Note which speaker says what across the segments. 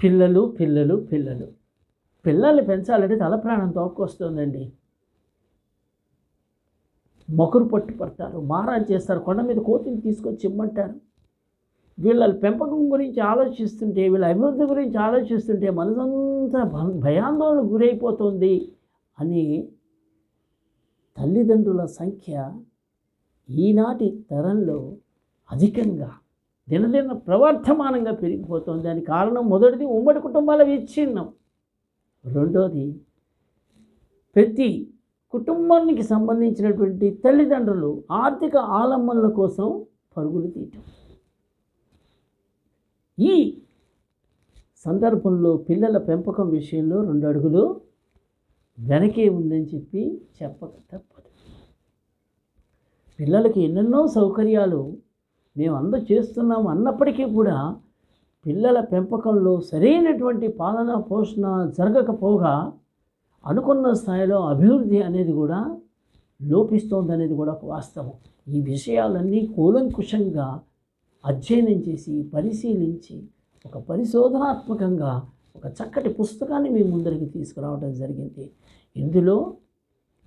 Speaker 1: పిల్లలు పిల్లలు పిల్లలు. పిల్లల్ని పెంచాలంటే తల ప్రాణం తోక్కొస్తుందండి. మొకరు పట్టు పడతారు మారాన్ చేస్తారు కొండ మీద కోతిని తీసుకొచ్చి ఇమ్మంటారు. వీళ్ళ పెంపకం గురించి ఆలోచిస్తుంటే వీళ్ళ అభివృద్ధి గురించి ఆలోచిస్తుంటే మనసంతా భయాందోళన భయాందోళనకు గురైపోతుంది అని తల్లిదండ్రుల సంఖ్య ఈనాటి తరంలో అధికంగా దినదిన ప్రవర్ధమానంగా పెరిగిపోతుంది. దానికి కారణం మొదటిది ఉమ్మడి కుటుంబాల విచ్ఛిన్నం. రెండోది ప్రతి కుటుంబానికి సంబంధించినటువంటి తల్లిదండ్రులు ఆర్థిక ఆలంబనల కోసం పరుగులు తీయటం. ఈ సందర్భంలో పిల్లల పెంపకం విషయంలో రెండు అడుగులు వెనకే ఉందని చెప్పి చెప్పక తప్పదు. పిల్లలకి ఎన్నెన్నో సౌకర్యాలు మేము అంద చేస్తున్నాం అన్నప్పటికీ కూడా పిల్లల పెంపకంలో సరైనటువంటి పాలన పోషణ జరగకపోగా అనుకున్న స్థాయిలో అభివృద్ధి అనేది కూడా లోపిస్తోంది అనేది కూడా ఒక వాస్తవం. ఈ విషయాలన్నీ కూలంకుషంగా అధ్యయనం చేసి పరిశీలించి ఒక పరిశోధనాత్మకంగా ఒక చక్కటి పుస్తకాన్ని మీ ముందరికి తీసుకురావడం జరిగింది. ఇందులో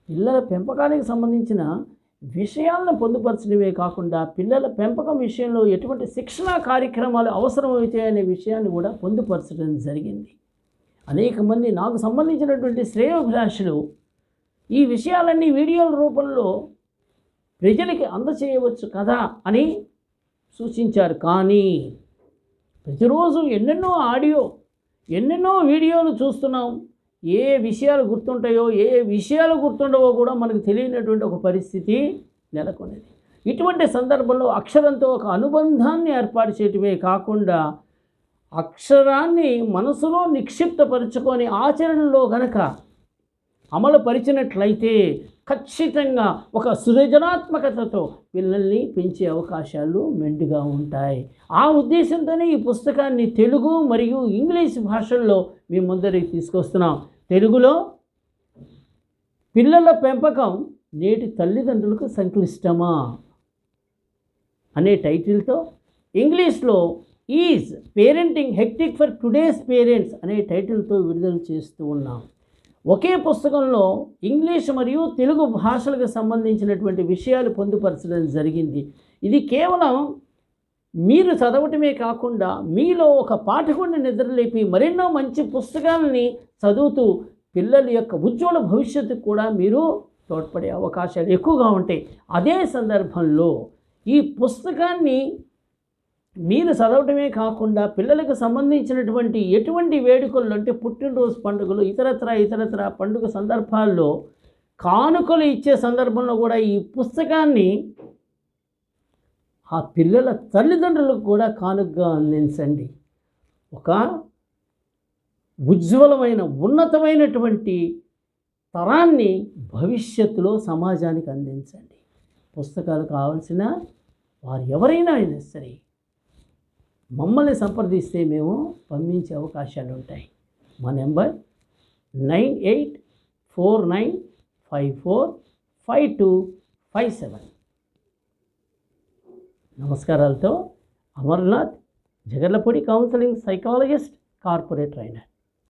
Speaker 1: పిల్లల పెంపకానికి సంబంధించిన విషయాలను పొందుపరచడమే కాకుండా పిల్లల పెంపకం విషయంలో ఎటువంటి శిక్షణా కార్యక్రమాలు అవసరమవుతాయి అనే విషయాన్ని కూడా పొందుపరచడం జరిగింది. అనేక మంది నాకు సంబంధించినటువంటి శ్రేయోభిలాషులు ఈ విషయాలన్నీ వీడియోల రూపంలో ప్రజలకి అందచేయవచ్చు కదా అని సూచించారు. కానీ ప్రతిరోజు ఎన్నెన్నో ఆడియో ఎన్నెన్నో వీడియోలు చూస్తున్నాం. ఏ విషయాలు గుర్తుంటాయో ఏ విషయాలు గుర్తుండవో కూడా మనకు తెలియనటువంటి ఒక పరిస్థితి నెలకొనేది. ఇటువంటి సందర్భంలో అక్షరంతో ఒక అనుబంధాన్ని ఏర్పాటు చేయటమే కాకుండా అక్షరాన్ని మనసులో నిక్షిప్తపరుచుకొని ఆచరణలో గనక అమలు పరిచినట్లయితే ఖచ్చితంగా ఒక సృజనాత్మకతతో పిల్లల్ని పెంచే అవకాశాలు మెండుగా ఉంటాయి. ఆ ఉద్దేశంతోనే ఈ పుస్తకాన్ని తెలుగు మరియు ఇంగ్లీష్ భాషల్లో మీ ముందరికి తీసుకొస్తున్నాం. తెలుగులో పిల్లల పెంపకం నేటి తల్లిదండ్రులకు సంక్లిష్టమా అనే టైటిల్తో ఇంగ్లీష్లో is parenting hectic for today's parents అనే టైటిల్తో విడుదల చేస్తూ ఉన్నాం. ఒకే పుస్తకంలో ఇంగ్లీష్ మరియు తెలుగు భాషలకు సంబంధించినటువంటి విషయాలు పొందుపరచడం జరిగింది. ఇది కేవలం మీరు చదవటమే కాకుండా మీలో ఒక పాఠకుడిని నిద్రలేపి మరెన్నో మంచి పుస్తకాలని చదువుతూ పిల్లల యొక్క ఉజ్వల భవిష్యత్తుకు కూడా మీరు తోడ్పడే అవకాశాలు ఎక్కువగా ఉంటాయి. అదే సందర్భంలో ఈ పుస్తకాన్ని మీరు చదవటమే కాకుండా పిల్లలకు సంబంధించినటువంటి ఎటువంటి వేడుకలు అంటే పుట్టినరోజు పండుగలు ఇతరత్ర ఇతరత్ర పండుగ సందర్భాల్లో కానుకలు ఇచ్చే సందర్భంలో కూడా ఈ పుస్తకాన్ని ఆ పిల్లల తల్లిదండ్రులకు కూడా కానుకగా అందించండి. ఒక ఉజ్వలమైన ఉన్నతమైనటువంటి తరాన్ని భవిష్యత్తులో సమాజానికి అందించండి. పుస్తకాలు కావాల్సిన వారు ఎవరైనా అయినా సరే మమ్మల్ని సంప్రదిస్తే మేము పంపించే అవకాశాలు ఉంటాయి. మా number nine eight four nine five four five two five seven. నమస్కారాలతో Amarnath Jagarlapudi counselling psychologist corporate trainer